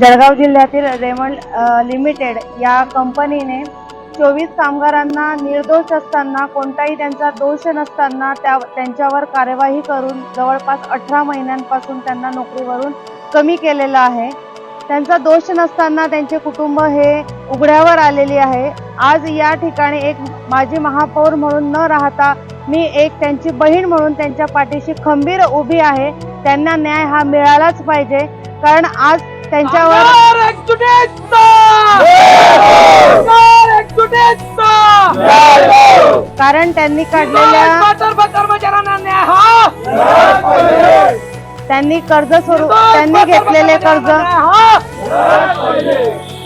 जळगाव जिल्ह्यातील Raymond limited या कंपनीने चोवीस कामगारांना निर्दोष असताना कोणताही त्यांचा दोष नसताना त्या त्यांच्यावर कार्यवाही करून जवळपास अठरा महिन्यांपासून त्यांना नोकरीवरून कमी केलेलं आहे. त्यांचा दोष नसताना त्यांचे कुटुंब हे उघड्यावर आलेली आहे. आज या ठिकाणी एक माजी महापौर म्हणून न राहता मी एक त्यांची बहीण म्हणून त्यांच्या पाठीशी खंबीर उभी आहे. त्यांना न्याय हा मिळालाच पाहिजे. कारण आज त्यांच्यावर! कारण त्यांनी काढलेल्या त्यांनी कर्ज स्वरूप त्यांनी घेतलेले कर्ज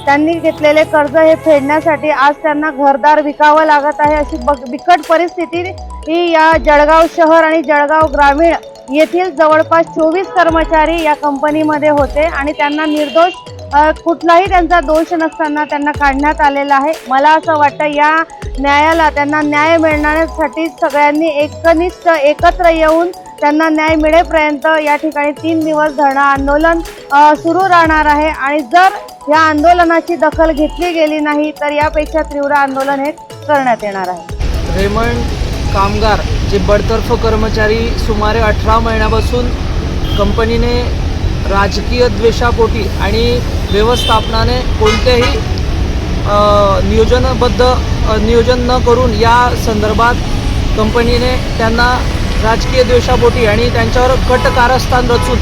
त्यांनी घेतलेले कर्ज हे फेडण्यासाठी आज त्यांना घरदार विकावं लागत आहे अशी बिकट परिस्थिती ही या जळगाव शहर आणि जळगाव ग्रामीण येथील जवळपास चोवीस कर्मचारी या कंपनीमध्ये होते आणि त्यांना निर्दोष कुठलाही त्यांचा दोष नसताना त्यांना काढण्यात आलेला आहे. मला असं वाटतं या न्यायाला त्यांना न्याय मिळण्यासाठी सगळ्यांनी एकनिष्ठ एकत्र येऊन त्यांना न्याय मिळेपर्यंत या ठिकाणी तीन दिवस धरणं आंदोलन सुरू राहणार आहे. आणि जर या आंदोलनाची दखल घेतली गेली नाही तर यापेक्षा तीव्र आंदोलन हे करण्यात येणार आहे. रेमंड कामगार जे बडतर्फ कर्मचारी सुमारे अठरा महिन्यापासून कंपनीने राजकीय द्वेषापोटी आणि व्यवस्थापनाने कोणत्याही नियोजनबद्ध नियोजन न करून या संदर्भात कंपनीने त्यांना राजकीय द्वेषापोटी आणि त्यांच्यावर कट कारस्थान रचून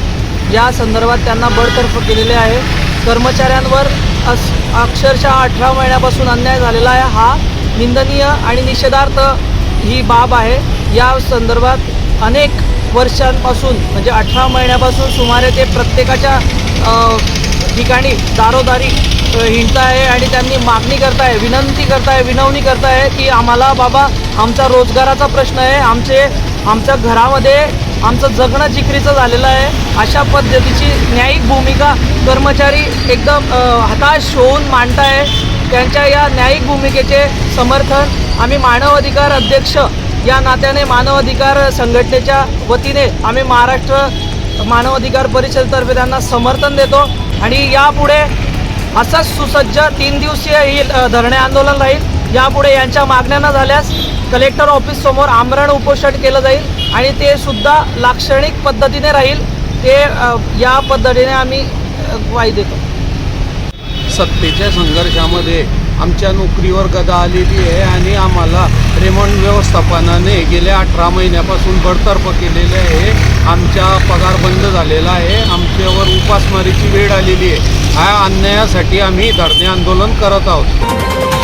या संदर्भात त्यांना बडतर्फ केलेले आहे. कर्मचाऱ्यांवर अस अक्षरशः अठरा महिन्यापासून अन्याय झालेला आहे. हा निंदनीय आणि निषेधार्थ ही बाब आहे. या संदर्भात अनेक वर्षांपासून म्हणजे अठरा महिन्यापासून सुमारे ते प्रत्येकाच्या ठिकाणी दारोदारी हिंडत आहे आणि त्यांनी मागणी करताय विनंती करताय विनवणी करताय की आम्हाला बाबा आमचा रोजगाराचा प्रश्न आहे आमचे आमच्या घरामध्ये आमचं जगणं जिकरीचं झालेलं आहे. अशा पद्धतीची न्यायिक भूमिका कर्मचारी एकदम हताश होऊन मांडताय. त्यांच्या या न्यायिक भूमिकेचे समर्थन आम्ही मानव अधिकार अध्यक्ष या नात्याने मानवाधिकार संघटनेच्या वतीने आम्ही महाराष्ट्र मानवाधिकार परिषदेतर्फे त्यांना समर्थन देतो आणि यापुढे असंच सुसज्ज तीन दिवसीय ही धरणे आंदोलन राहील. यापुढे यांच्या मागण्या न झाल्यास कलेक्टर ऑफिस समोर आमरण उपोषण केलं जाईल आणि ते सुद्धा लाक्षणिक पद्धतीने राहील. ते या पद्धतीने आम्ही ग्वाही देतो. सत्तेच्या संघर्षामध्ये आमच्या नोकरीवर गदा आलेली आहे आणि आम्हाला रेमंड व्यवस्थापनाने गेल्या अठरा महिन्यापासून बडतर्फ केलेले आहे. आमचा पगार बंद झालेला आहे. आमच्यावर उपासमारीची वेळ आलेली आहे. ह्या अन्यायासाठी आम्ही धरणे आंदोलन करत आहोत.